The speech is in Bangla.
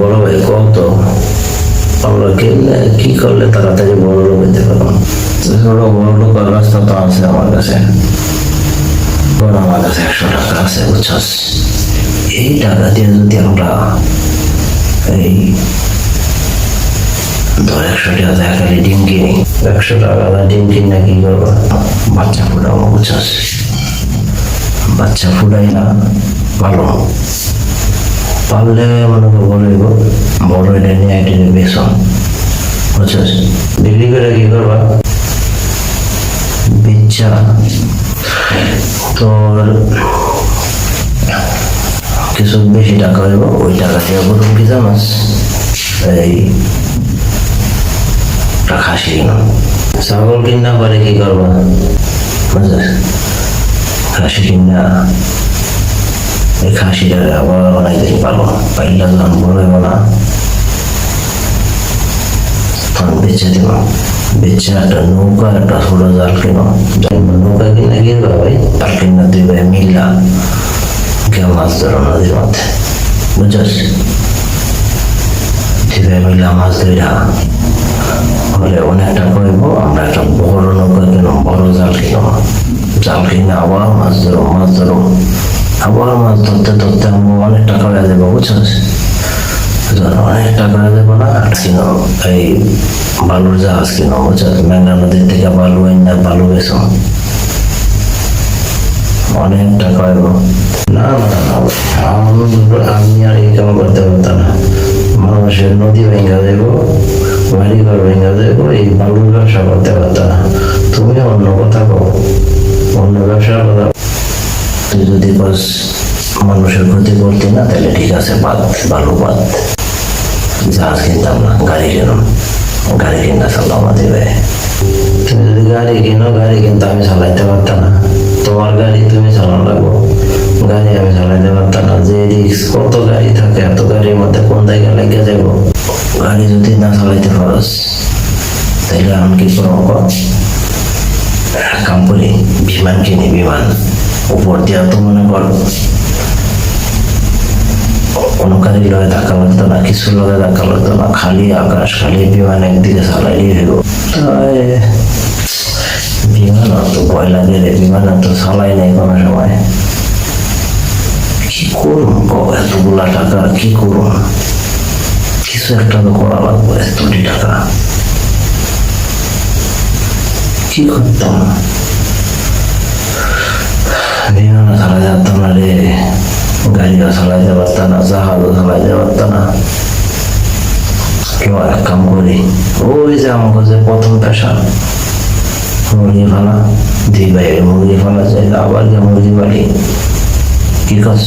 বড় ভাই কত আমরা কেমনে কি করলে তাড়াতাড়ি বড় লোক হইতে পারব? ছোট বড় লোক রাস্তা তো আছে আমার কাছে। আমার কাছে একশো টাকা আছে, বুঝছস? এই টাকা দিয়ে যদি আমরা এই ধর একশো টাকা দেখা গেলে ডিম কিনি, একশো টাকা ডিম কিনে কি করব? বাচ্চা ফুটাবো, বুঝছস? বাচ্চা ফুটাই না, ভালো। পারলে মনে করো বড় এটা নিয়ে নিয়ে বেসন বুঝছস? বিক্রি করে কি করবা? বেচা তোর কিছু বেশি টাকা হইব, ওই টাকা দিয়ে প্রথম কি জানাস। এই একটা খাসি কিনো ছাগল কিনা পরে কি করবা? বুঝছিস? খাসি কিনা। হইব না একটা নৌকা, একটা জাল নৌকা কিনে করবা ভাই? জাল কিনা দুই ভাই মিল্লা মাছ ধরো নদীর মধ্যে। বুঝছিস? দুই ভাই মিল্লা মাছ ধরা হলে অনেক টাকা হইব আমরা একটা বড় নৌকা কিনো বড় জাল কিনো জাল কিনে আবার আবার মাছ ধরতে ধরতে আমার অনেক টাকা যাবে, বুঝছিস? অনেক টাকা যাবে না কিনো এই বালুর জাহাজ কিনো বুঝছিস? মেঘনা নদীর থেকে বালু এনে বালু গেছো অনেক টাকা হইব না না না আম- আর এই কাম করতে পারতাম না। মানুষের নদী ভেঙে দেবো, বাড়ি ঘর ভেঙে দেবো, এই বালুর ব্যবসা করতে পারতাম না। তুমি অন্য কথা কো অন্য ব্যবসার কথা যদি বাস মানুষের ক্ষতি করতে না, তাহলে ঠিক আছে, বাদ, বালু বাদ। জাহাজ কিনতাম না গাড়ি কিনুন। গাড়ি কিনা চালাও না দিবে। তুমি যদি গাড়ি কিনো, গাড়ি কিন্তু আমি চালাইতে পারতাম না। তোমার গাড়ি তুমি চালানো লাগবো। গাড়ি আমি চালাইতে পারতাম না। যে রিক্স কত গাড়ি থাকে, এত গাড়ির মধ্যে কোন জায়গায় লেগে যাব গাড়ি যদি না চালাইতে পারস তাহলে আমি কি করব কর? কাম করি, বিমান কিনি, বিমান। উপর দিয়ে তো মনে কর কোনো গাড়ি লয়ে ধাক্কা লাগতো না কিছু লয়ে ধাক্কা লাগতো না, খালি আকাশ, খালি বিমান একদিকে চালাইলেই হইব। বিমান তো ভয় লাগে রে, বিমান তো চালাই নাই কোনো সময়। কি করুন কব এতগুলা টাকা, কি করুন কিছু একটা তো করা লাগবে, এতটি টাকা। কি করতাম? বিমানও চালাই যেতাম না রে গাড়িও চালাইতে পারতাম না জাহাজও চালাইতে পারতাম না কেউ এক কাম করি ওই যে আমাকে যে প্রথম পেশা মুরগি ফালা, দুই ভাইয়ের মুরগি ফালা, চাই আবার যে মুরগি বাড়ি কি করছ?